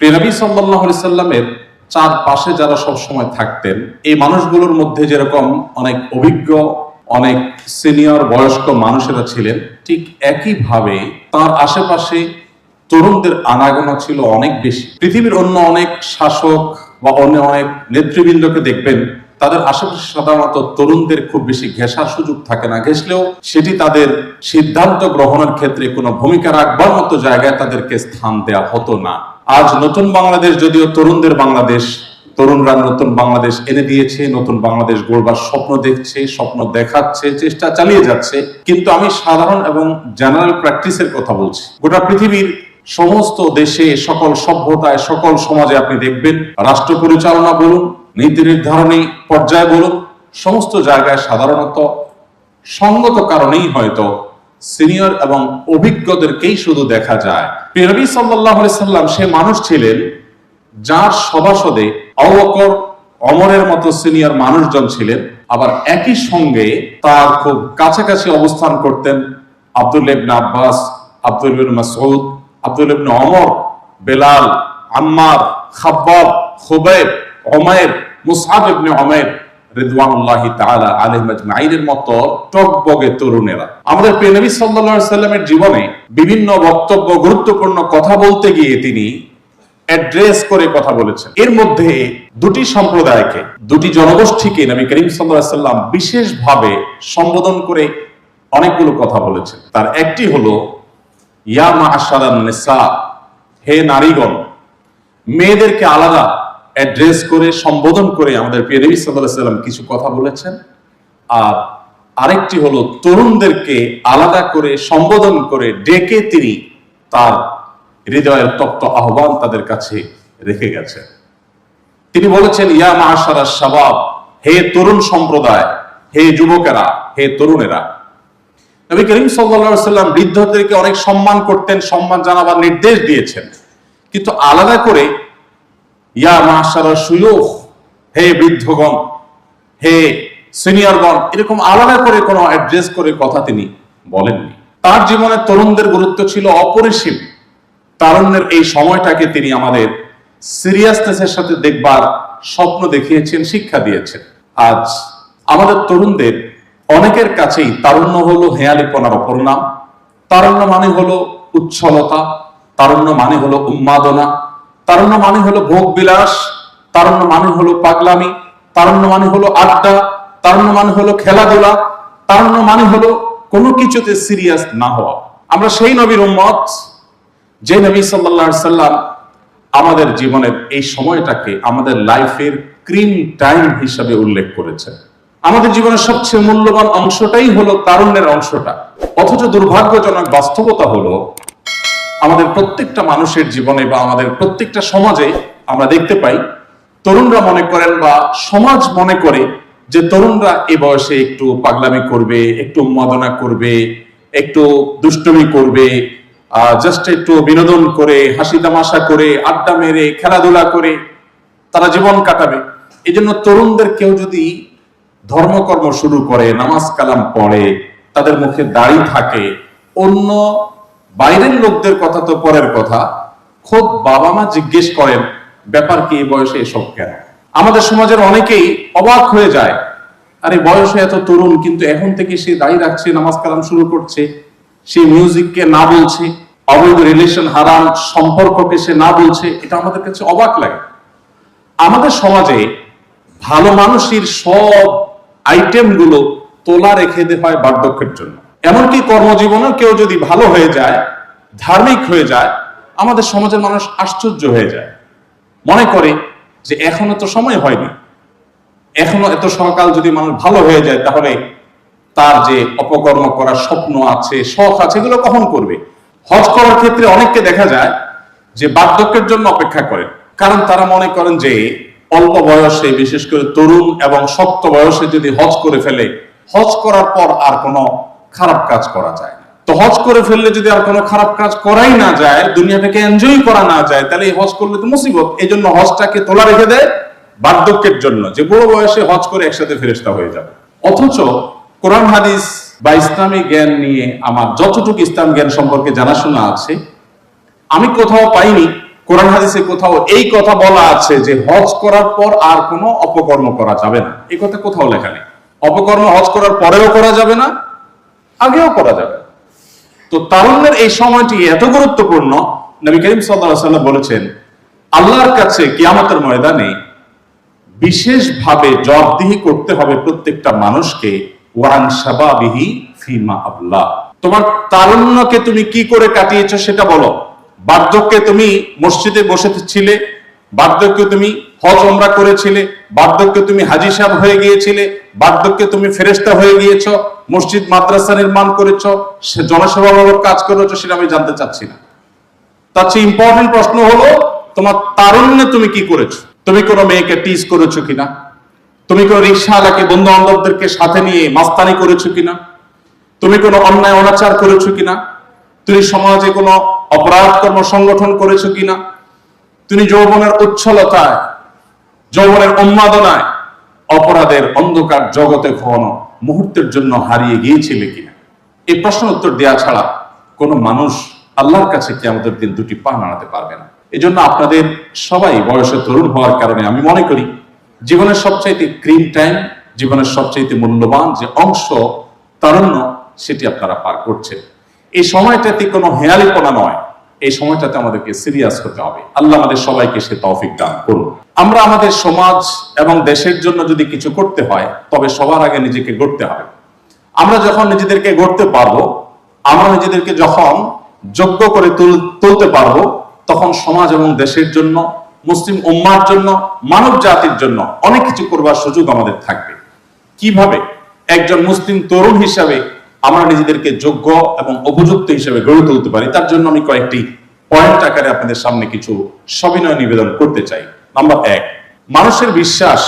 প্রেনবী সাল্লাহ সাল্লামের চার পাশে যারা সব সময় থাকতেন, এই মানুষগুলোর মধ্যে যেরকম অনেক অভিজ্ঞ, অনেক সিনিয়র বয়স্ক মানুষেরা ছিলেন, ঠিক একইভাবে তার আশেপাশে তরুণদের আনাগোনা ছিল অনেক বেশি। পৃথিবীর অন্য অনেক শাসক বা অন্য অনেক নেতৃবৃন্দকে দেখবেন, তাদের আশেপাশে সাধারণত তরুণদের খুব বেশি ঘেঁষার সুযোগ থাকে না। ঘেঁষলেও সেটি তাদের সিদ্ধান্ত গ্রহণের ক্ষেত্রে কোনো ভূমিকা রাখবার মতো জায়গায় তাদেরকে স্থান দেওয়া হতো না। আজ নতুন বাংলাদেশ যদিও তরুণদের বাংলাদেশ, তরুণরা নতুন বাংলাদেশ এনে দিয়েছে, নতুন বাংলাদেশ গড়বার স্বপ্ন দেখছে, স্বপ্ন দেখাচ্ছে, চেষ্টা চালিয়ে যাচ্ছে। কিন্তু আমি সাধারণ এবং জেনারেল প্র্যাকটিসের কথা বলছি। গোটা পৃথিবীর সমস্ত দেশে সকল সভ্যতায়, সকল সমাজে আপনি দেখবেন, রাষ্ট্র পরিচালনা বলুন, নীতি নির্ধারণী পর্যায়ে বলুন, সমস্ত জায়গায় সাধারণত সঙ্গত কারণেই হয়তো সিনিয়র এবং অভিজ্ঞদেরকেই শুধু দেখা যায়। সাল্লাহ সাল্লাম সে মানুষ ছিলেন যার সভাসদে অবকর অমরের মতো সিনিয়র মানুষজন ছিলেন। আবার একই সঙ্গে তার খুব কাছাকাছি অবস্থান করতেন আব্দুল ইবনে আব্বাস, আব্দুল ইবনে মাসউদ, আব্দুল ইবনে অমর বেলাল, আম্মার, খাব্বাব খুবাইব ওমায়ের মুসআব ইবনে ওমায়ের রিদওয়ানুল্লাহি তাআলা আলাইহিম আজমাইনের মতো টকবগে তরুণেরা। আমাদের প্রিয় নবী সাল্লাল্লাহু সাল্লামের জীবনে বিভিন্ন বক্তব্য, গুরুত্বপূর্ণ কথা বলতে গিয়ে তিনি অ্যাড্রেস করে কথা বলেছেন। এর মধ্যে দুটি সম্প্রদায়কে, দুটি জনগোষ্ঠীকে নবী করিম সাল্লাল্লাহু সাল্লাম বিশেষভাবে সম্বোধন করে অনেকগুলো কথা বলেছেন। তার একটি হলো, ইয়া মাআশারান নিসা, হে নারীগণ, মেয়েদেরকে আলাদা অ্যাড্রেস করে, সম্বোধন করে আমাদের প্রিয় নবী আলাইহি সাল্লাম কিছু কথা বলেছেন। আর আরেকটি হলো, তরুণদেরকে আলাদা করে, সম্বোধন করে ডেকে তিনি তার হৃদয়ের তপ্ত আহ্বান তাদের কাছে রেখে গেছেন। তিনি বলেছেন, ইয়া মাশারা শাবাব, হে তরুণ সম্প্রদায়, হে যুবকেরা, হে তরুণেরা। নবী করিম সাল্লাম বৃদ্ধদেরকে অনেক সম্মান করতেন, সম্মান জানাবার নির্দেশ দিয়েছেন। কিন্তু আলাদা করে হে বৃদ্ধগণ, হে সিনিয়রগণ, এরকম আলাদা করে কোনো অ্যাড্রেস করে কথা তিনি বলেননি। তার জীবনে তরুণদের গুরুত্ব ছিল অপরিসীম। তারুণ্যের এই সময়টাকে তিনি আমাদের সিরিয়াসনেসের সাথে দেখবার স্বপ্ন দেখিয়েছেন, শিক্ষা দিয়েছেন। আজ আমাদের তরুণদের অনেকের কাছেই তারুণ্য হলো হেয়ালিপনার অপর নাম তারুণ্য মানে হলো উচ্ছলতা, তারুণ্য মানে হলো উন্মাদনা তারুণ্য মানে হলো ভোগ বিলাস, তারুণ্য মানে হলো পাগলামি, তারুণ্য মানে হলো আড্ডা, তারুণ্য মানে হলো খেলাধুলা, তারুণ্য মানে হলো কোনো কিছুতে সিরিয়াস না হওয়া। আমরা সেই নবীর উম্মত, যে নবী সাল্লাল্লাহু সাল্লাম আমাদের জীবনের এই সময়টাকে আমাদের লাইফের ক্রিম টাইম হিসাবে উল্লেখ করেছেন। আমাদের জীবনের সবচেয়ে মূল্যবান অংশটাই হলো তারুণ্যের অংশটা। অথচ দুর্ভাগ্যজনক বাস্তবতা হলো আমাদের প্রত্যেকটা মানুষের জীবনে বা আমাদের প্রত্যেকটা সমাজে আমরা দেখতে পাই, তরুণরা মনে করেন বা সমাজ মনে করে যে তরুণরা এ বয়সে একটু পাগলামি করবে, একটু উন্মাদনা করবে, একটু দুষ্টমি করবে জাস্ট একটু বিনোদন করে, হাসি তামাশা করে, আড্ডা মেরে, খেলাধুলা করে, তারা জীবন কাটাবে। এই জন্য তরুণদের কেউ যদি ধর্মকর্ম শুরু করে, নামাজ কালাম পড়ে, তাদের মুখে দাড়ি থাকে, অন্য বাইরের লোকদের কথা তো পরের কথা। খোদ বাবা মা জিজ্ঞেস করেন, ব্যাপার কি এই বয়সে এসব কেন? আমাদের সমাজের অনেকেই অবাক হয়ে যায়। আরে, বয়সে এত তরুণ, কিন্তু এখন থেকে সে দাঁড়িয়ে রাখছে, নামাজ কালাম শুরু করছে, সে মিউজিককে না বলছে, অবৈধ রিলেশন হারাম সম্পর্ককে সে না বলছে, এটা আমাদের কাছে অবাক লাগে। আমাদের সমাজে ভালো মানুষের সব আইটেমগুলো তোলা রেখে দেওয়া হয় বার্ধক্যের জন্য। এমনকি কর্মজীবনে কেউ যদি ভালো হয়ে যায়, ধার্মিক হয়ে যায়, আমাদের সমাজের মানুষ আশ্চর্য হয়ে যায়। মনে করে যে এখনও তো সময় হয়নি। এখনও এত সকাল যদি মানুষ ভালো হয়ে যায়, তাহলে তার যে অপকর্ম করার স্বপ্ন আছে, শখ আছে, এগুলো কখন করবে? হজ করার ক্ষেত্রে অনেককে দেখা যায় যে বার্ধক্যের জন্য অপেক্ষা করেন কারণ তারা মনে করেন যে অল্প বয়সে, বিশেষ করে তরুণ এবং শক্ত বয়সে যদি হজ করে ফেলে, হজ করার পর আর কোনো খারাপ কাজ করা যায় তো হজ করে ফেললে যদি আর কোনো খারাপ কাজ করাই না যায়, দুনিয়াটাকে এনজয় করা না যায়, তাহলে এই হজ করলে তো মুসিবত। এই জন্য হজটাকে তোলা রেখে দেয় বার্ধক্যের জন্য। যে বুড়ো বয়সে হজ করে একসাথে ফেরেস্তা হয়ে যাবে। অথচ কোরআন, হাদিস বা ইসলামী জ্ঞান নিয়ে আমার যতটুকু ইসলাম জ্ঞান সম্পর্কে জানাশোনা আছে, আমি কোথাও পাইনি, কোরআন, হাদিসে কোথাও এই কথা বলা আছে যে হজ করার পর আর কোনো অপকর্ম করা যাবে না। এই কথা কোথাও লেখা নেই। অপকর্ম হজ করার পরেও করা যাবে না আগেও করা যাবে। তো তারুণ্যের এই সময়টি এত গুরুত্বপূর্ণ, নবী করিম সাল্লাম বলেছেন, আল্লাহর কাছে কিয়ামতের ময়দানে বিশেষভাবে জবাবদিহি করতে হবে প্রত্যেকটা মানুষকে, ওয়ান শাবাবিহি ফিমা আল্লাহ তোমার তারুণ্যকে তুমি কি করে কাটিয়েছো সেটা বলো। বার্ধক্যে তুমি মসজিদে বসে ছিলে বার্ধক্যে তুমি হজ ওমরা করেছিলে, বার্ধক্যে তুমি হাজি সাহেব হয়ে গিয়েছিলে, বার্ধক্যে তুমি ফেরেস্তা হয়ে গিয়েছ, মসজিদ, মাদ্রাসা নির্মাণ করেছ, সে জনসেবামূলক কাজ করেছ সেটা আমি জানতে চাচ্ছি না। তার চেয়ে ইম্পর্টেন্ট প্রশ্ন হলো, তোমার তারুণ্যে তুমি কি করেছ? তুমি কোনো মেয়েকে টিজ করেছ কিনা? তুমি কোনো রিক্সাওয়ালাকে বন্ধু বান্ধবদেরকে সাথে নিয়ে মাস্তানি করেছ কিনা? তুমি কোনো অন্যায় অনাচার করেছ কিনা? তুমি সমাজে কোনো অপরাধ কর্ম সংগঠন করেছ কিনা? তুমি যৌবনের উচ্ছলতায়, যৌবনের উন্মাদনায় অপরাধের অন্ধকার জগতে কখনো মুহূর্তের জন্য হারিয়ে গিয়েছিলে কিনা? এই প্রশ্ন উত্তর দেওয়া ছাড়া কোনো মানুষ আল্লাহর কাছে কি আমাদের দিন দুটি পা নাড়াতে পারবে না। এই জন্য আপনাদের সবাই বয়সে তরুণ হওয়ার কারণে আমি মনে করি, জীবনের সবচাইতে ক্রিম টাইম, জীবনের সবচাইতে মূল্যবান যে অংশ, তারুণ্য, সেটি আপনারা পার করছেন। এই সময়টাতে কোনো হেয়ালিপনা নয়। এই সময়টাতে আমাদেরকে সিরিয়াস হতে হবে। আল্লাহ আমাদের সবাইকে সে তৌফিক দান করুন। আমরা আমাদের সমাজ এবং দেশের জন্য যদি কিছু করতে হয়, তবে সবার আগে নিজেকে গড়তে হবে। আমরা যখন নিজেদেরকে গড়তে পারব, আমরা নিজেদেরকে যখন যোগ্য করে তুলতে পারব, তখন সমাজ এবং দেশের জন্য, মুসলিম উম্মার জন্য, মানব জাতির জন্য অনেক কিছু করবার সুযোগ আমাদের থাকবে। কীভাবে? একজন মুসলিম তরুণ হিসাবে আমরা নিজেদেরকে যোগ্য এবং উপযুক্ত হিসেবে গড়ে তুলতে পারি, তার জন্য আমি কয়েকটি পয়েন্ট আকারে আপনাদের সামনে কিছু সবিনয় নিবেদন করতে চাই। নাম্বার এক, মানুষের বিশ্বাস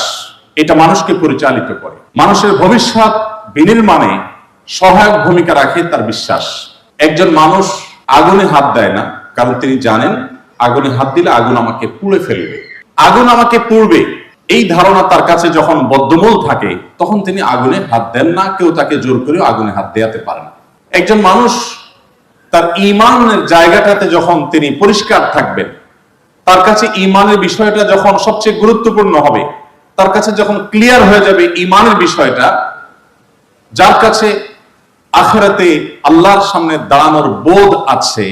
এটা মানুষকে পরিচালিত করে। মানুষের ভবিষ্যৎ বিনির্মাণে সহায়ক ভূমিকা রাখে তার বিশ্বাস। একজন মানুষ আগুনে হাত দেয় না, কারণ তিনি জানেন আগুনে হাত দিলে আগুন আমাকে পুড়ে ফেলবে। আগুন আমাকে পুড়বে। এই ধারণা তার কাছে যখন বদ্ধমূল থাকে, তখন তিনি আগুনে হাত দেন না, কেউ তাকে জোর করে আগুনে হাত দেয়াতে পারে একজন মানুষ তার ইমানের জায়গাটাতে যখন তিনি পরিষ্কার থাকবেন, তার কাছে ইমানের বিষয়টা যখন সবচেয়ে গুরুত্বপূর্ণ হবে, তার কাছে যখন ক্লিয়ার হয়ে যাবে ইমানের বিষয়টা, যার কাছে আখেরাতে আল্লাহর সামনে দাঁড়ানোর বোধ আছে,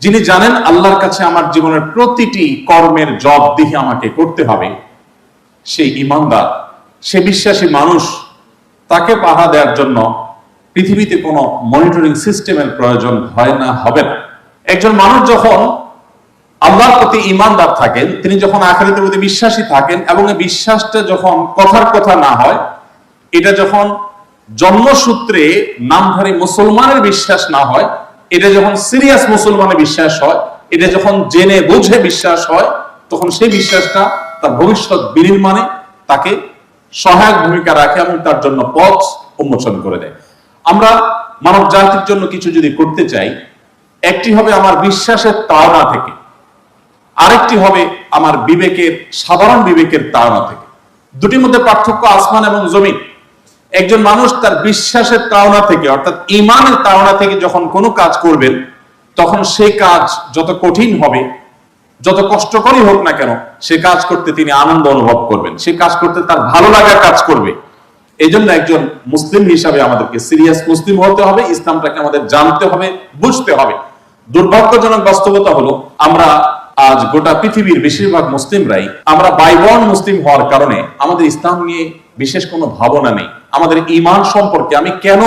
যিনি জানেন আল্লাহর কাছে আমার জীবনের প্রতিটি কর্মের জবাবদিহি আমাকে করতে হবে সেই ইমানদার, সে বিশ্বাসী মানুষ, তাকে পাহা দেওয়ার জন্য পৃথিবীতে কোনো মনিটরিং সিস্টেমের প্রয়োজন হয় না, হবে না। একজন মানুষ যখন আল্লাহর প্রতি ইমানদার থাকেন, তিনি যখন আখেরাতের প্রতি বিশ্বাসী থাকেন এবং এই বিশ্বাসটা যখন কথার কথা না হয়, এটা যখন জন্মসূত্রে নামধারী মুসলমানের বিশ্বাস না হয়, এটা যখন সিরিয়াস মুসলমানের বিশ্বাস হয়, এটা যখন জেনে বুঝে বিশ্বাস হয়, তখন সেই বিশ্বাসটা তার ভবিষ্যৎ বিনির্মাণে তাকে সহায়ক ভূমিকা রাখে এবং তার জন্য পথ উন্মোচন করে দেয়। আমরা মানব জাতির জন্য কিছু যদি করতে চাই, একটি হবে আমার বিশ্বাসের তাড়না থেকে। আরেকটি হবে আমার বিবেকের, সাধারণ বিবেকের তাড়না থেকে। দুটির মধ্যে পার্থক্য আসমান এবং জমিন। একজন মানুষ তার বিশ্বাসের তাড়না থেকে, অর্থাৎ ইমানের তাড়না থেকে যখন কোনো কাজ করবেন, তখন সেই কাজ যত কঠিন হবে যত কষ্টকরই হোক না কেন, সে কাজ করতে তিনি আনন্দ অনুভব করবেন। সে কাজ করতে তার ভালো লাগা কাজ করবে। এই জন্য একজন মুসলিম হিসাবে আমাদেরকে সিরিয়াস মুসলিম হতে হবে, ইসলামটাকে আমাদের জানতে হবে, বুঝতে হবে। দুর্ভাগ্যজনক বাস্তবতা হলো, আমরা আজ গোটা পৃথিবীর বেশিরভাগ মুসলিমরাই, আমরা বাইবন মুসলিম হওয়ার কারণে আমাদের ইসলাম নিয়ে বিশেষ কোনো ভাবনা নেই। আমাদের ইমান সম্পর্কে আমি কেন?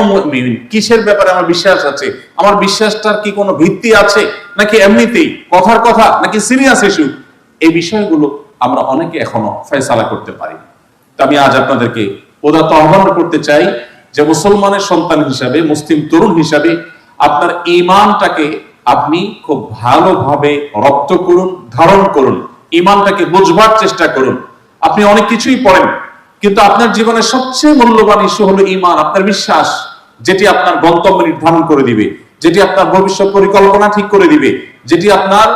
কিসের ব্যাপারে আমার বিশ্বাস আছে? আমার বিশ্বাসটার কি কোনো ভিত্তি আছে? নাকি এমনিতেই কথার কথা? নাকি সিরিয়াস ইস্যু এই বিষয়গুলো আমরা অনেকে এখনও ফয়সালা করতে পারি। তো আমি আজ আপনাদেরকে উদাত্ত আহ্বান করতে চাই যে মুসলমানের সন্তান হিসাবে, মুসলিম তরুণ হিসাবে আপনার ইমানটাকে আপনি খুব ভালোভাবে রপ্ত করুন, ধারণ করুন। ইমানটাকে বুঝবার চেষ্টা করুন। আপনি অনেক কিছুই পড়েন কিন্তু আপনার জীবনের সবচেয়ে মূল্যবান ইস্যু হলো ইমান আপনার বিশ্বাস, যেটি আপনার গন্তব্য নির্ধারণ করে দিবে, যেটি আপনার ভবিষ্যৎ পরিকল্পনা ঠিক করে দিবে, যেটি আপনার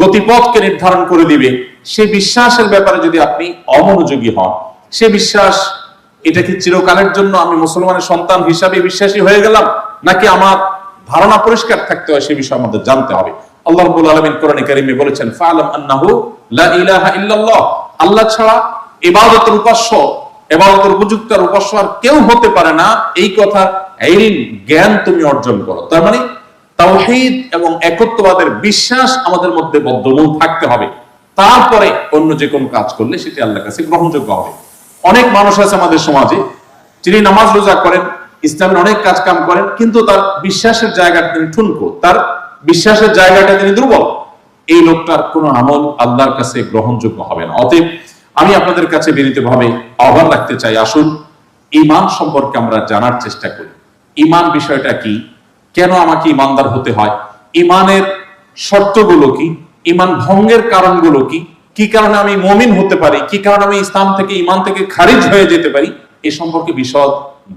গতিপথকে নির্ধারণ করে দিবে। সেই বিশ্বাসের ব্যাপারে যদি আপনি অমনোযোগী হন, সে বিশ্বাস, এটা কি চিরকালের জন্য আমি মুসলমানের সন্তান হিসাবে বিশ্বাসী হয়ে গেলাম? নাকি আমার ধারণা পরিষ্কার থাকতে হয়, সে বিষয়ে আমাদের জানতে হবে। আল্লাহ রাব্বুল আলামিন কোরআনে কারিমে বলেছেন, ফালাম আন্নাহু লা ইলাহা ইল্লাল্লাহ। আল্লাহ ছাড়া ইবাদতের উপাস্য, ইবাদতের উপযুক্ত আর উপাস্য আর কেউ হতে পারে না। এই কথা ইলম জ্ঞান তুমি অর্জন করো। তার মানে তাওহীদ এবং একত্ববাদের বিশ্বাস আমাদের মধ্যে বদ্ধমূল থাকতে হবে। তারপরে অন্য যে কোনো কাজ করলে সেটি আল্লাহর কাছে গ্রহণযোগ্য হবে। অনেক মানুষ আছে আমাদের সমাজে, যিনি নামাজ রোজা করেন, ইসলামের অনেক কাজ কাম করেন, কিন্তু তার বিশ্বাসের জায়গাটা তিনি ঠুনকো। তার বিশ্বাসের জায়গাটা তিনি দুর্বল। এই লোকটার কোন আমল আল্লাহর কাছে গ্রহণযোগ্য হবে না। অতএব আমি আপনাদের কাছে বিনীতভাবে আহ্বান রাখতে চাই, আসুন ইমান সম্পর্কে আমরা জানার চেষ্টা করি। ইমান বিষয়টা কি? কেন আমাকে ইমানদার হতে হয়? ইমানের শর্তগুলো কি? ইমান ভঙ্গের কারণগুলো কি? কি কারণে আমি মমিন হতে পারি? কি কারণে আমি ইসলাম থেকে ইমান থেকে খারিজ হয়ে যেতে পারি? এ সম্পর্কে বিশদ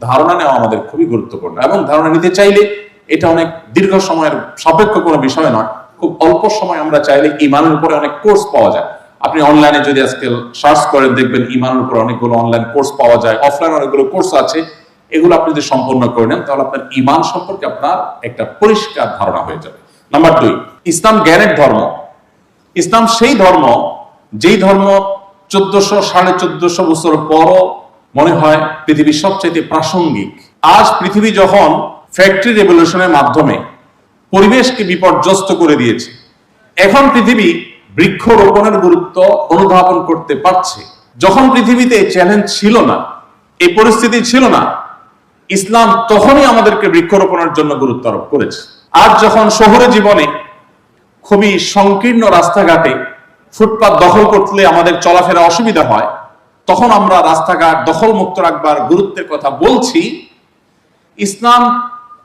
ধারণা নেওয়া আমাদের খুবই গুরুত্বপূর্ণ এবং ধারণা নিতে চাইলে এটা অনেক দীর্ঘ সময়ের সাপেক্ষ কোনো বিষয় নয়। খুব অল্প সময় আমরা চাইলে ইমানের উপরে অনেক কোর্স পাওয়া যায়। আপনি অনলাইনে যদি আজকে সার্চ করেন, দেখবেন ইমানের উপর অনেকগুলো অনলাইন কোর্স পাওয়া যায় অফলাইন অনেকগুলো কোর্স আছে। এগুলো আপনি যদি সম্পন্ন করে নেন, তাহলে আপনার ইমান সম্পর্কে আপনার একটা পরিষ্কার ধারণা হয়ে যাবে। নাম্বার দুই, ইসলাম জ্ঞানের ধর্ম। ইসলাম সেই ধর্ম, যেই ধর্ম চোদ্দশো, সাড়ে চোদ্দশো বছর পরও মনে হয় পৃথিবীর সবচাইতে প্রাসঙ্গিক। আজ পৃথিবী যখন ফ্যাক্টরি রেভলিউশনের মাধ্যমে পরিবেশকে বিপর্যস্ত করে দিয়েছে, এখন পৃথিবী বৃক্ষরোপণের গুরুত্ব অনুধাবন করতে পারছে। যখন পৃথিবীতে চ্যালেঞ্জ ছিল না, এই পরিস্থিতি ছিল না, ইসলাম তখনই আমাদেরকে বৃক্ষরোপণের জন্য গুরুত্ব আরোপ করেছে। আজ যখন শহরে জীবনে খুবই সংকীর্ণ রাস্তাঘাটে ফুটপাত দখল করলে আমাদের চলাফেরা অসুবিধা হয়, তখন আমরা রাস্তাঘাট দখল মুক্ত রাখবার গুরুত্বের কথা বলছি। ইসলাম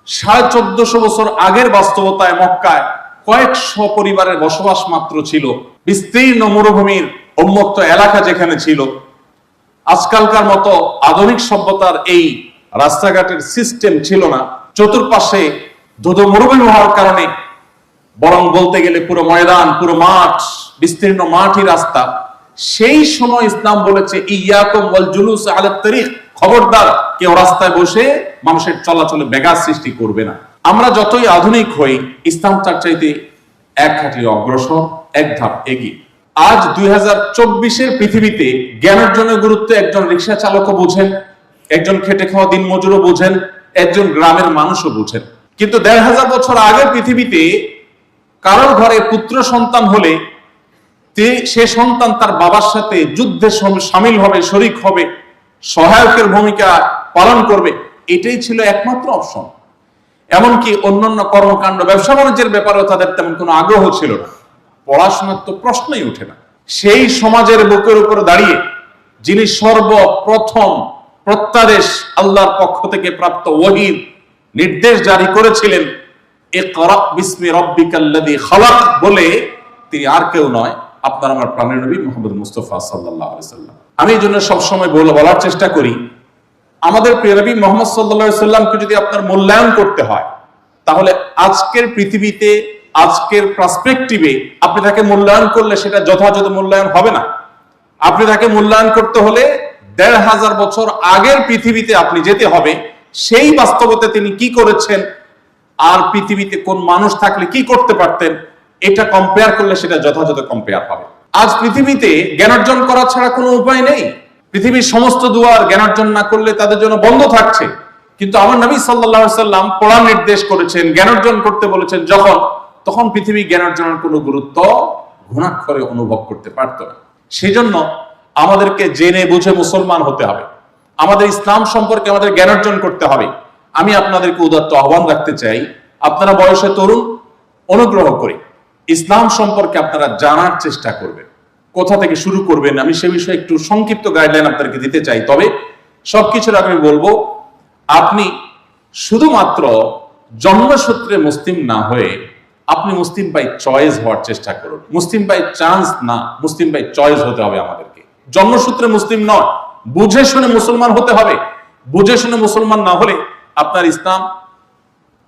সাড়ে চোদ্দশো বছর আগের বাস্তবতায় মক্কায় কয়েকশো পরিবারের বসবাস মাত্র ছিল। বিস্তীর্ণ মরুভূমির উন্মুক্ত এলাকা যেখানে ছিল। আজকালকার মতো আধুনিক সভ্যতার এই রাস্তাঘাটের সিস্টেম ছিল না। চতুর্পাশে ধুধু মরুভূমি হওয়ার কারণে বরং বলতে গেলে পুরো ময়দান, পুরো মাঠ, বিস্তীর্ণ মাঠই রাস্তা। সেই সময় ইসলাম বলেছে, ইয়াকুম ওয়াল জুলুস আলা তারিখ। খবরদার কেউ রাস্তায় বসে মানুষের চলাচলে ব্যাঘাত সৃষ্টি করবে না। আমরা যতই আধুনিক হই, ইসলাম তার চাইতে এক হাঁটি অগ্রসর, এক ধাপ এগিয়ে। আজ দুই হাজার চব্বিশের পৃথিবীতে জ্ঞান অর্জনের গুরুত্ব একজন রিক্সা চালকও বুঝেন, একজন খেটে খাওয়া দিন মজুরও বুঝেন, একজন গ্রামের মানুষও বুঝেন। কিন্তু দেড় হাজার বছর আগের পৃথিবীতে কারোর ঘরে পুত্র সন্তান হলে সে সন্তান তার বাবার সাথে যুদ্ধে সামিল হবে, শরিক হবে, সহায়কের ভূমিকা পালন করবে, এটাই ছিল একমাত্র অপশন। এমনকি অন্যান্য কর্মকাণ্ড, ব্যবসা বাণিজ্যের ব্যাপারেও তাদের তেমন কোনো আগ্রহ ছিল না। পড়াশোনার তো প্রশ্নই ওঠে না। সেই সমাজের বুকের উপর দাঁড়িয়ে যিনি সর্বপ্রথম প্রত্যাদেশ আল্লাহর পক্ষ থেকে প্রাপ্ত ওহির, নির্দেশ জারি করেছিলেন খালাক বলে তিনি আর কেউ নয়, আপনার আমার প্রাণের নবী মোহাম্মদ মুস্তাফা সাল্লাম আমি এই জন্য সবসময় বলে, বলার চেষ্টা করি আমাদের প্রিয় নবী মোহাম্মদ সাল্লাল্লাহু সাল্লামকে যদি আপনার মূল্যায়ন করতে হয়, তাহলে আজকের পৃথিবীতে, আজকের পার্সপেক্টিভে আপনি তাকে মূল্যায়ন করলে সেটা যথাযথ মূল্যায়ন হবে না। আপনি তাকে মূল্যায়ন করতে হলে দেড় হাজার বছর আগের পৃথিবীতে আপনি যেতে হবে, সেই বাস্তবতে তিনি কি করেছেন আর পৃথিবীতে কোন মানুষ থাকলে কি করতে পারতেন, এটা কম্পেয়ার করলে সেটা যথাযথ কম্পেয়ার হবে। আজ পৃথিবীতে জ্ঞানার্জন করা ছাড়া কোনো উপায় নেই। পৃথিবীর সমস্ত দুয়ার জ্ঞানার্জন না করলে তাদের জন্য বন্ধ থাকছে। কিন্তু আমার নবী সাল্লাল্লাহু সাল্লাম পড়ার নির্দেশ করেছেন জ্ঞানার্জন করতে বলেছেন, যখন? তখন পৃথিবী জ্ঞান জ্ঞানার্জনের কোনো গুরুত্ব ঘুণাক্ষরে অনুভব করতে পারত না। সেই জন্য আমাদেরকে জেনে বুঝে মুসলমান হতে হবে। আমাদের ইসলাম সম্পর্কে আমাদের জ্ঞান অর্জন করতে হবে। আমি আপনাদেরকে উদাত্ত আহ্বান রাখতে চাই, আপনারা বয়সে তরুণ, অনুগ্রহ করে ইসলাম সম্পর্কে আপনারা জানার চেষ্টা করবেন। কোথা থেকে শুরু করবেন, আমি সে বিষয়ে একটু সংক্ষিপ্ত গাইডলাইন আপনাদেরকে দিতে চাই। তবে সবকিছুর আগে আমি বলব, আপনি শুধুমাত্র জন্মসূত্রে মুসলিম না হয়ে আপনি মুসলিম বাই চয়েস হওয়ার চেষ্টা করুন। মুসলিম বাই চান্স না, মুসলিম বাই চয়েস হতে হবে আমাদেরকে। জন্মসূত্রে মুসলিম নয়, বুঝে শুনে মুসলমান হতে হবে। বুঝে শুনে মুসলমান না হলে আপনার ইসলাম,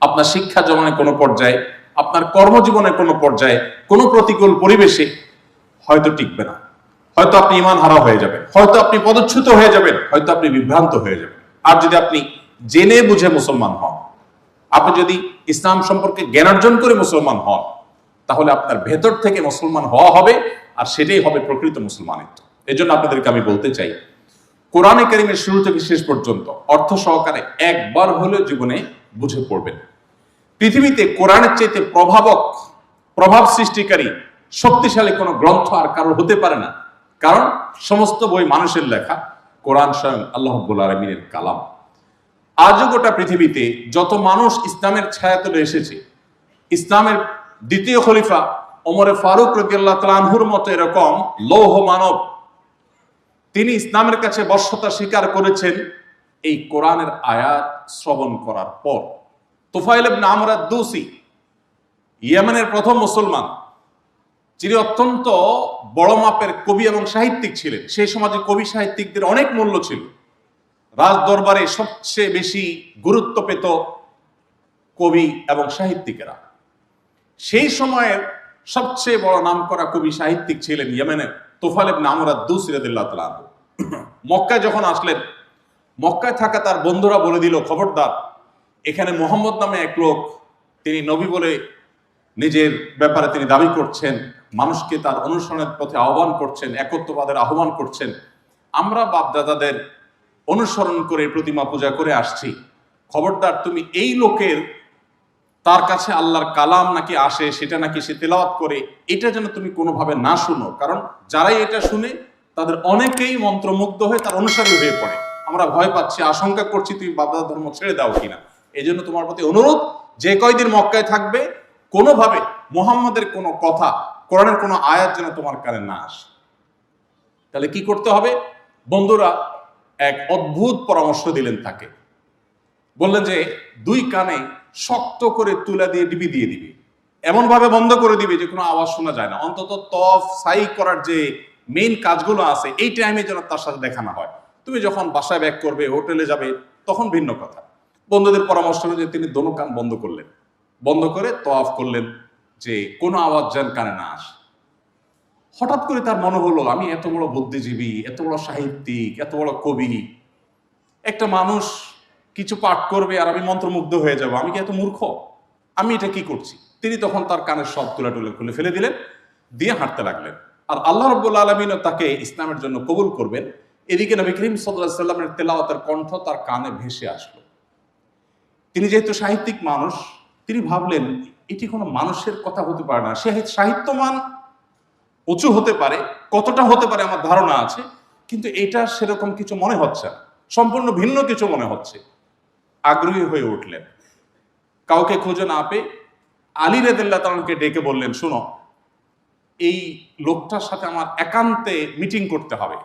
আপনার শিক্ষা জীবনের কোনো পর্যায়ে, আপনার কর্মজীবনের কোনো পর্যায়ে কোনো প্রতিকূল পরিবেশে হয়তো টিকবে না। হয়তো আপনি ইমান হারা হয়ে যাবেন। হয়তো আপনি পদচ্যুত হয়ে যাবেন। হয়তো আপনি বিভ্রান্ত হয়ে যাবেন। আর যদি আপনি জেনে বুঝে মুসলমান হন, আপনি যদি ইসলাম সম্পর্কে জ্ঞান অর্জন করে মুসলমান হন, তাহলে আপনার ভেতর থেকে মুসলমান হওয়া হবে আর সেটাই হবে প্রকৃত মুসলমানিত্ব। এই জন্য আপনাদেরকে আমি বলতে চাই, কোরআনে কারিমের শুরু থেকে শেষ পর্যন্ত অর্থ সহকারে একবার হলেও জীবনে বুঝে পড়বেন। পৃথিবীতে কোরআনের চাইতে প্রভাবক, প্রভাব সৃষ্টিকারী শক্তিশালী কোনো গ্রন্থ আর কারোর হতে পারে না। কারণ সমস্ত বই মানুষের লেখা, কোরআন স্বয়ং আল্লাহবুল আলমিনের কালাম। আজও গোটা পৃথিবীতে যত মানুষ ইসলামের ছায়াতলে এসেছে, ইসলামের দ্বিতীয় খলিফা ওমরে ফারুক রদিয়াল্লাহ তালানহুর মতো এরকম লৌহ মানব, তিনি ইসলামের কাছে বর্ষতা স্বীকার করেছেন এই কোরআনের আয়াত শ্রবণ করার পর। তোফাইল ইবনে আমর দোসি, ইয়েমেনের প্রথম মুসলমান যিনি অত্যন্ত বড় মাপের কবি এবং সাহিত্যিক ছিলেন, সেই সমাজে কবি সাহিত্যিকদের অনেক মূল্য ছিল। রাজ দরবারে সবচেয়ে বেশি গুরুত্ব পেত কবি এবং সাহিত্যিকেরা। সেই সময়ের সবচেয়ে বড় নামকরা কবি সাহিত্যিক ছিলেন ইয়েমেনের তোফাল ইবনে আমর দোসি রাদিয়াল্লাহু তাআলা মক্কায় যখন আসলেন, মক্কায় থাকা তার বন্ধুরা বলে দিল, খবরদার, এখানে মোহাম্মদ নামে এক লোক, তিনি নবী বলে নিজের ব্যাপারে তিনি দাবি করছেন। মানুষকে তার অনুসরণের পথে আহ্বান করছেন, একত্ববাদের আহ্বান করছেন। আমরা বাপদাদাদের অনুসরণ করে প্রতিমা পূজা করে আসছি। খবরদার, তুমি এই লোকের তার কাছে আল্লাহর কালাম নাকি আসে, সেটা নাকি সে তেলাওয়াত করে, এটা যেন তুমি কোনোভাবে না শুনো। কারণ যারাই এটা শুনে, তাদের অনেকেই মন্ত্রমুগ্ধ হয়ে তার অনুসারী হয়ে পড়ে। আমরা ভয় পাচ্ছি, আশঙ্কা করছি, তুমি বাপদাদা ধর্ম ছেড়ে দাও কিনা। এই জন্য তোমার প্রতি অনুরোধ, যে কয়দিন মক্কায় থাকবে, কোনোভাবে মোহাম্মদের কোনো কথা কোরআনের কোনো আয়াত যেন তোমার কানে না আসে। তাহলে কি করতে হবে? বন্ধুরা, এক অদ্ভুত পরামর্শ দিলেন তাকে। বললেন যে, দুই কানে শক্ত করে তুলা দিয়ে ডিবি দিয়ে দিবি। এমন ভাবে বন্ধ করে দিবে যে কোনো আওয়াজ শোনা যায় না। অন্তত তফ, সাই করার যে মেইন কাজগুলো আছে, এই টাইমে যেন তার সাথে দেখা না হয়। তুমি যখন বাসায় ব্যাক করবে হোটেলে যাবে, তখন ভিন্ন কথা। বন্ধুদের পরামর্শ অনুযায়ী তিনি দোনো কান বন্ধ করলেন। বন্ধ করে তফ করলেন। যে কোনো আওয়াজ যেন কানে না আসে। হঠাৎ করে তার মনে হলো, আমি এত বড় বুদ্ধিজীবী, এত বড় সাহিত্যিক, এত বড় কবি। একটা মানুষ কিছু পাঠ করবে আর আমি মন্ত্রমুগ্ধ হয়ে যাব, আমি কি এত মূর্খ? আমি এটা কি করছি? তিনি তখন তার কানের সব তুলে টুলে খুলে ফেলে দিলেন, দিয়ে হাঁটতে লাগলেন। আর আল্লাহ রব্বুল আলমিনও তাকে ইসলামের জন্য কবুল করবেন। এদিকে নবী করিম সাল্লাহ সাল্লামের তেলাওয়াতের কণ্ঠ তার কানে ভেসে আসলো। তিনি যেহেতু সাহিত্যিক মানুষ, তিনি ভাবলেন এটি কোনো মানুষের কথা হতে পারে না। সে সাহিত্যমান, উঁচু হতে পারে, কতটা হতে পারে আমার ধারণা আছে, কিন্তু এটা সেরকম কিছু মনে হচ্ছে না। সম্পূর্ণ ভিন্ন কিছু মনে হচ্ছে। আগ্রহী হয়ে উঠলেন। কাউকে খুঁজে না পেয়ে আলী রেদুল্লাহ তালকে ডেকে বললেন, শুনো, এই লোকটার সাথে আমার একান্তে মিটিং করতে হবে।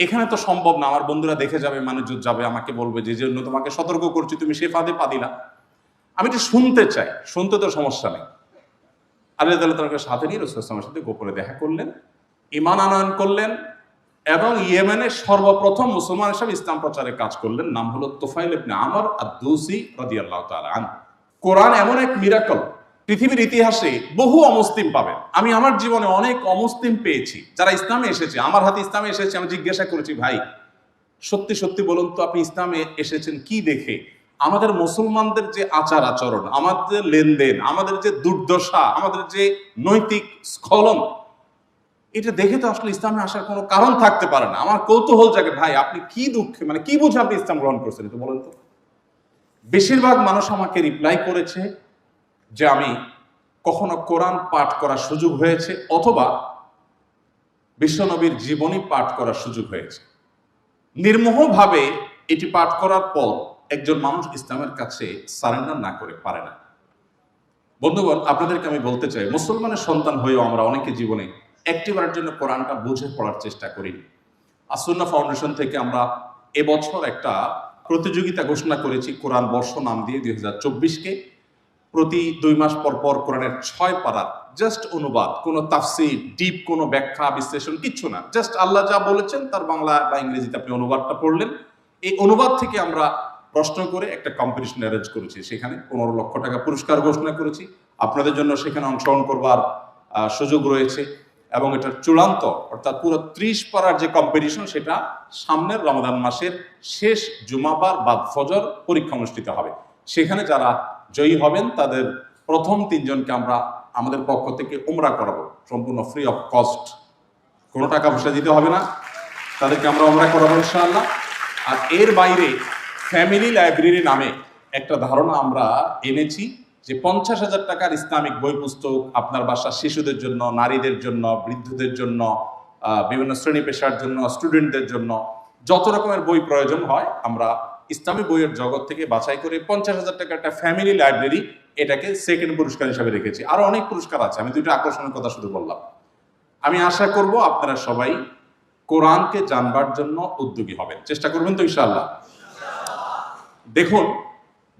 এখানে তো সম্ভব না, আমার বন্ধুরা দেখে যাবে, মানুষজন যাবে, আমাকে বলবে যে জন্য তোমাকে সতর্ক করছি, তুমি সে ফাঁদে পা দিলা। আমি এটা শুনতে চাই, শুনতে তো সমস্যা নেই। আলী রেদুল্লাহ তালকে সাথে নিয়ে রসুলের সাথে গোপনে দেখা করলেন ইমান আনয়ন করলেন এবং ইয়েমেনে সর্বপ্রথম মুসলমান হিসাবে ইসলাম প্রচারে কাজ করলেন, নাম হলো তোফাইল ইবনে আমর আদ-দৌসি রাদিয়াল্লাহু তাআলা আন কোরআন এমন এক মিরাকল পৃথিবীর ইতিহাসে বহু অমুসলিম পাবেন। আমি আমার জীবনে অনেক অমুসলিম পেয়েছি, যারা ইসলামে এসেছে, আমার হাতে ইসলামে এসেছে, আমি জিজ্ঞাসা করেছি, ভাই, সত্যি সত্যি বলুন তো আপনি ইসলামে এসেছেন কি দেখে? আমাদের মুসলমানদের যে আচার আচরণ, আমাদের লেনদেন, আমাদের যে দুর্দশা, আমাদের যে নৈতিক স্খলন, এটা দেখে তো আসলে ইসলামে আসার কোনো কারণ থাকতে পারে না। আমার কৌতূহল জাগে, ভাই, আপনি কি দুঃখে মানে কি বুঝে আপনি ইসলাম গ্রহণ করছেন একটু বলেন তো? বেশিরভাগ মানুষ আমাকে রিপ্লাই করেছে যে আমি কখনো কোরআন পাঠ করার সুযোগ হয়েছে অথবা বিশ্বনবীর জীবনী পাঠ করার সুযোগ হয়েছে। নির্মোহভাবে এটি পাঠ করার পর একজন মানুষ ইসলামের কাছে সারেন্ডার না করে পারে না। বন্ধুগণ, আপনাদেরকে আমি বলতে চাই, মুসলমানের সন্তান হয়েও আমরা অনেকে জীবনে একটিবারের জন্য কোরআনটা বুঝে পড়ার চেষ্টা করি। আসুন্না ফাউন্ডেশন থেকে আমরা এবছর একটা প্রতিযোগিতা ঘোষণা করেছি, কোরআন বর্ষ নাম দিয়ে দুই হাজার চব্বিশকে। প্রতি দুই মাস পর পর কোরআনের ছয় পারার জাস্ট অনুবাদ, কোনো তাফসি ডিপ কোনো ব্যাখ্যা, বিশ্লেষণ, কিচ্ছু না। জাস্ট আল্লাহ যা বলেছেন, তার বাংলা বা ইংরেজিতে আপনি অনুবাদটা পড়লেন। এই অনুবাদ থেকে আমরা প্রশ্ন করে একটা কম্পিটিশন অ্যারেঞ্জ করেছি। সেখানে পনেরো লক্ষ টাকা পুরস্কার ঘোষণা করেছি। আপনাদের জন্য সেখানে অংশগ্রহণ করবার সুযোগ রয়েছে এবং এটার চূড়ান্ত অর্থাৎ পুরো ত্রিশ পাড়ার যে কম্পিটিশন সেটা সামনের রমাদান মাসের শেষ জুমাবার বা ফজর পরীক্ষা অনুষ্ঠিত হবে। সেখানে যারা জয়ী হবেন, তাদের প্রথম তিনজনকে আমরা আমাদের পক্ষ থেকে উমরা করাবো। সম্পূর্ণ ফ্রি অফ কস্ট কোনো টাকা পয়সা দিতে হবে না। তাদেরকে আমরা উমরা করাবো ইনশাআল্লাহ। আর এর বাইরে ফ্যামিলি লাইব্রেরি নামে একটা ধারণা আমরা এনেছি যে পঞ্চাশ হাজার টাকার ইসলামিক বই পুস্তক আপনার বাসার শিশুদের জন্য, নারীদের জন্য, বৃদ্ধদের জন্য বিভিন্ন শ্রেণি পেশার জন্য স্টুডেন্টদের জন্য যত রকমের বই প্রয়োজন হয়, আমরা ইসলামী বইয়ের জগৎ থেকে বাছাই করে পঞ্চাশ হাজার টাকার একটা ফ্যামিলি লাইব্রেরি এটাকে সেকেন্ড পুরস্কার হিসাবে রেখেছি। আরও অনেক পুরস্কার আছে, আমি দুটো আকর্ষণের কথা শুধু বললাম। আমি আশা করব আপনারা সবাই কোরআনকে জানবার জন্য উদ্যোগী হবেন। চেষ্টা করবেন তো ইনশাআল্লাহ। দেখুন,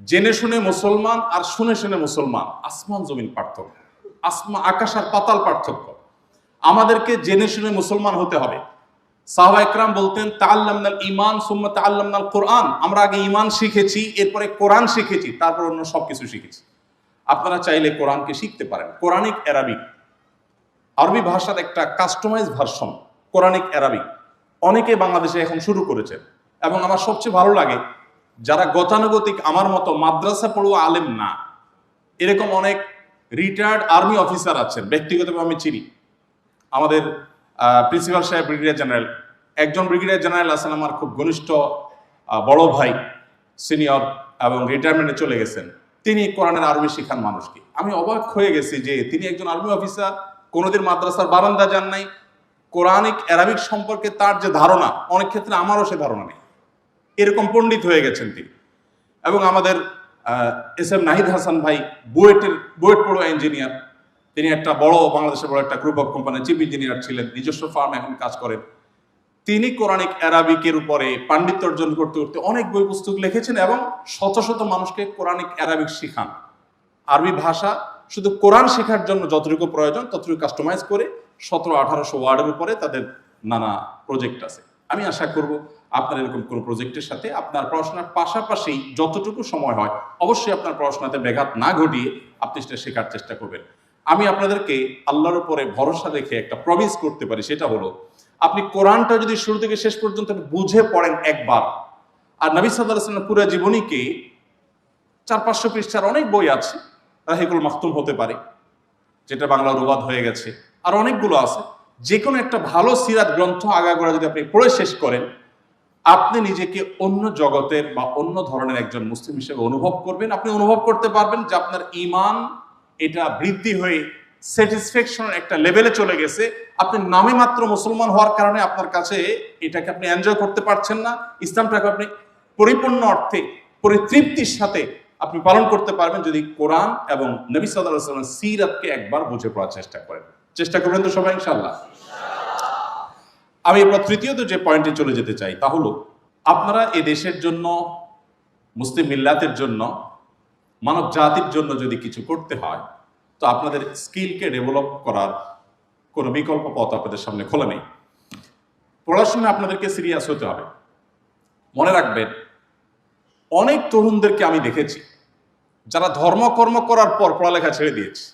জেনে শুনে মুসলমান আর শুনে শুনে মুসলমান, আসমান জমিন পার্থক্য, আসমা, আকাশ আর পাতাল পার্থক্য। আমাদেরকে জেনে শুনে মুসলমান হতে হবে। সাহবা একরাম বলতেন তাল্লামনাল ইমান সুম্মা তাল্লামনাল কোরআন। আমরা আগে ইমান শিখেছি, এরপরে কোরআন শিখেছি, তারপর অন্য সবকিছু শিখেছি। আপনারা চাইলে কোরআনকে শিখতে পারেন। কোরআনিক অ্যারাবিক, আরবি ভাষার একটা কাস্টমাইজ ভার্সন কোরআনিক অ্যারাবিক। অনেকে বাংলাদেশে এখন শুরু করেছে এবং আমার সবচেয়ে ভালো লাগে যারা গতানুগতিক, আমার মতো মাদ্রাসা পড়ুয়া আলেম না, এরকম অনেক রিটায়ার্ড আর্মি অফিসার আছেন, ব্যক্তিগতভাবে আমি চিনি। আমাদের প্রিন্সিপাল সাহেব ব্রিগেডিয়ার জেনারেল একজন ব্রিগেডিয়ার জেনারেল আছেন আমার খুব ঘনিষ্ঠ বড় ভাই সিনিয়র এবং রিটায়ারমেন্টে চলে গেছেন। তিনি কোরআনের আরবি শিখান মানুষকে। আমি অবাক হয়ে গেছি যে তিনি একজন আর্মি অফিসার কোনোদিন মাদ্রাসার বারান্দা যান নাই। কোরআনিক অ্যারাবিক সম্পর্কে তার যে ধারণা, অনেক ক্ষেত্রে আমারও সে ধারণা নেই। এরকম পণ্ডিত হয়ে গেছেন তিনি। এবং আমাদের এস এম নাহিদ হাসান ভাই বুয়েটের, বুয়েট পড়ুয়া ইঞ্জিনিয়ার তিনি একটা বড়, বাংলাদেশের বড় একটা গ্রুপ অফ কোম্পানির চিফ ইঞ্জিনিয়ার ছিলেন, নিজস্ব ফার্ম এখন কাজ করেন। তিনি কোরআনিক অ্যারাবিকের উপরে পাণ্ডিত্য অর্জন করতে করতে অনেক বই পুস্তক লিখেছেন এবং শত শত মানুষকে কোরআনিক অ্যারাবিক শিখান। আরবি ভাষা শুধু কোরআন শেখার জন্য যতটুকু প্রয়োজন, ততটুকু কাস্টমাইজ করে সতেরো আঠারোশো ওয়ার্ডের উপরে তাদের নানা প্রজেক্ট আছে। আমি আশা করব আপনার এরকম কোনো প্রজেক্টের সাথে আপনার পড়াশোনার পাশাপাশি যতটুকু সময় হয়, অবশ্যই আপনার পড়াশোনাতে ব্যাঘাত না ঘটিয়ে আপনি সেটা শেখার চেষ্টা করবেন। আমি আপনাদেরকে আল্লাহর উপরে ভরসা রেখে একটা প্রমিস করতে পারি, সেটা হলো, আপনি কোরআনটা যদি শুরু থেকে শেষ পর্যন্ত বুঝে পড়েন একবার, আর নবী সাল্লাহ পুরো জীবনীকে চার পাঁচশো পৃষ্ঠার অনেক বই আছে রাহিকুল মাহতুম হতে পারে, যেটা বাংলা অনুবাদ হয়ে গেছে, আর অনেকগুলো আছে। যে কোনো একটা ভালো সিরাত গ্রন্থ আগাগোড়া যদি আপনি পড়ে শেষ করেন আপনি নিজেকে অন্য জগতের বা অন্য ধরনের একজন মুসলিম হিসেবে অনুভব করবেন। আপনি অনুভব করতে পারবেন যে আপনার ইমান এটা বৃদ্ধি হয়ে স্যাটিসফ্যাকশনের একটা লেভেলে চলে গেছে। আপনি নামে মাত্র মুসলমান হওয়ার কারণে আপনার কাছে এটাকে আপনি এনজয় করতে পারছেন না। ইসলামটাকে আপনি পরিপূর্ণ অর্থে পরিতৃপ্তির সাথে আপনি পালন করতে পারবেন যদি কোরআন এবং নবী সাল্লাহ সাল্লাম সিরাতকে একবার বুঝে পড়ার চেষ্টা করেন। চেষ্টা করবেন তো সবাই ইনশাল্লাহ আমি এবার তৃতীয়ত যে পয়েন্টে চলে যেতে চাই তা হলো, আপনারা এ দেশের জন্য, মুসলিম মিল্লাতের জন্য, মানব জাতির জন্য যদি কিছু করতে হয়, তো আপনাদের স্কিলকে ডেভেলপ করার কোনো বিকল্প পথ আপনাদের সামনে খোলা নেই। পড়াশোনায় আপনাদেরকে সিরিয়াস হতে হবে। মনে রাখবেন, অনেক তরুণদেরকে আমি দেখেছি, যারা ধর্মকর্ম করার পর পড়ালেখা ছেড়ে দিয়েছে।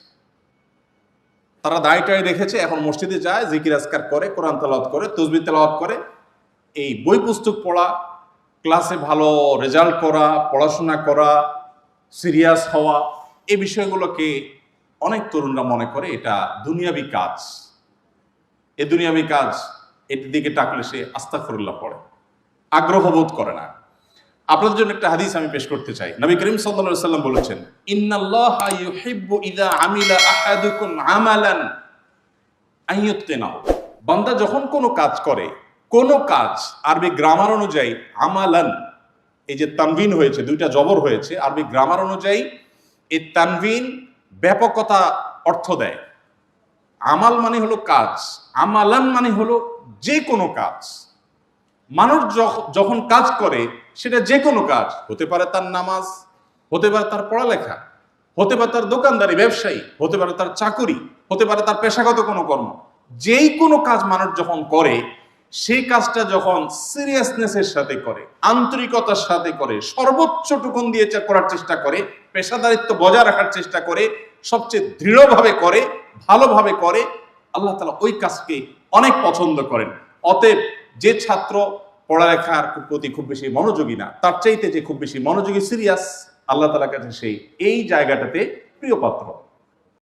তারা দায়টায় রেখেছে, এখন মসজিদে যায়, জিকির আজকার করে, কোরআন তেলাওয়াত করে, তসবি তেলাওয়াত করে। এই বই পুস্তক পড়া, ক্লাসে ভালো রেজাল্ট করা, পড়াশোনা করা, সিরিয়াস হওয়া, এই বিষয়গুলোকে অনেক তরুণরা মনে করে এটা দুনিয়াবি কাজ। এ দুনিয়াবি কাজ, এটির দিকে টাকলে সে আস্তাফরুল্লাহ পড়ে। আগ্রহ বোধ করে না। আপনাদের জন্য একটা হাদিস আমি পেশ করতে চাই। নবী করিম সাল্লাম বলেছেন আমিলা বান্দা যখন কোনো কাজ করে, কোনো কাজ আরবি গ্রামার অনুযায়ী আমালান, এই যে তানভিন হয়েছে, দুইটা জবর হয়েছে, আরবি গ্রামার অনুযায়ী এই তানভিন ব্যাপকতা অর্থ দেয়। আমাল মানে হলো কাজ, আমালান মানে হলো যে কোনো কাজ। মানুষ যখ- যখন কাজ করে, সেটা যে কোনো কাজ, হতে পারে তার নামাজ, হতে পারে তার পড়ালেখা, হতে পারে তার দোকানদারি, ব্যবসায়ী, হতে পারে তার চাকুরি, হতে পারে তার পেশাগত কোনো কর্ম। যেই কোনো কাজ মানুষ যখন করে, সেই কাজটা যখন সিরিয়াসনেসের সাথে করে, আন্তরিকতার সাথে করে সর্বোচ্চ টুকুন দিয়ে করার চেষ্টা করে, পেশাদারিত্ব বজায় রাখার চেষ্টা করে, সবচেয়ে দৃঢ়ভাবে করে, ভালোভাবে করে, আল্লাহ তালা ওই কাজকে অনেক পছন্দ করেন। অতএব যে ছাত্র পড়ালেখার প্রতি খুব বেশি মনোযোগী না, তার চাইতে যে খুব বেশি মনোযোগী সিরিয়াস আল্লাহ তালার কাছে সেই, এই জায়গাটাতে প্রিয় পাত্র।